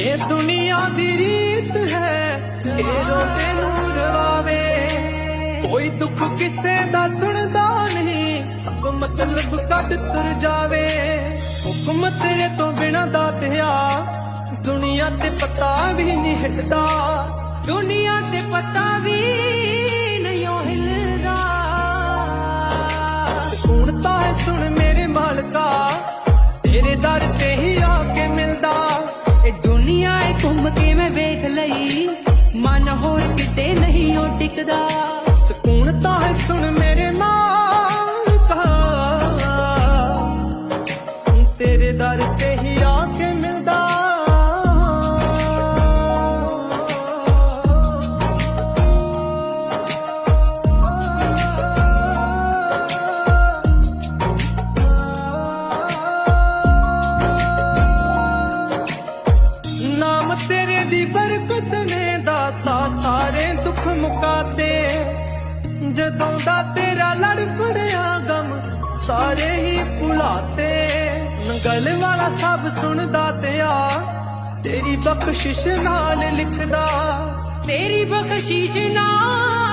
ਇਹ ਦੁਨੀਆ ਦੀ ਰੀਤ ਹੈ ਕਿ ਰੋਤੇ ਨੂੰ ਰਵਾਵੇ ਕੋਈ ਦੁੱਖ ਕਿਸੇ ਦਾ ਸੁਣਦਾ ਨਹੀਂ, ਸਭ ਮਤਲਬ ਕੱਢ ਤੁਰ ਜਾਵੇ। ਹੁਕਮ ਤੇਰੇ ਤੋਂ ਬਿਨਾ ਦਾਤਿਆ ਦੁਨੀਆ ਤੇ ਪਤਾ ਵੀ ਨਹੀਂ ਹਟਦਾ। ਦੁਨੀਆ ਤੇ ਪਤਾ ਵੀ ਲਈ। ਮਨ ਹੋਰ ਕਿਤੇ ਨਹੀਂ ਉਹ ਟਿਕਦਾ। ਸਕੂਨ ਤਾਂ ਹੈ, ਸੁਣ ਮੇਰੇ ਮਾਲਕਾ। ਤੇਰੇ ਦਰ ਤੇ ਹੀ ਮੁਕਾਤੇ ਜਦੋਂ ਦਾ ਤੇਰਾ ਲੜ ਫੜਿਆ ਗਮ, ਸਾਰੇ ਹੀ ਭੁਲਾਤੇ। ਨੰਗਲ ਵਾਲਾ ਸਭ ਸੁਣਦਾ ਤੇ ਆ, ਤੇਰੀ ਬਖਸ਼ਿਸ਼ ਨਾਲ ਲਿਖਦਾ। ਤੇਰੀ ਬਖਸ਼ਿਸ਼ ਨਾਲ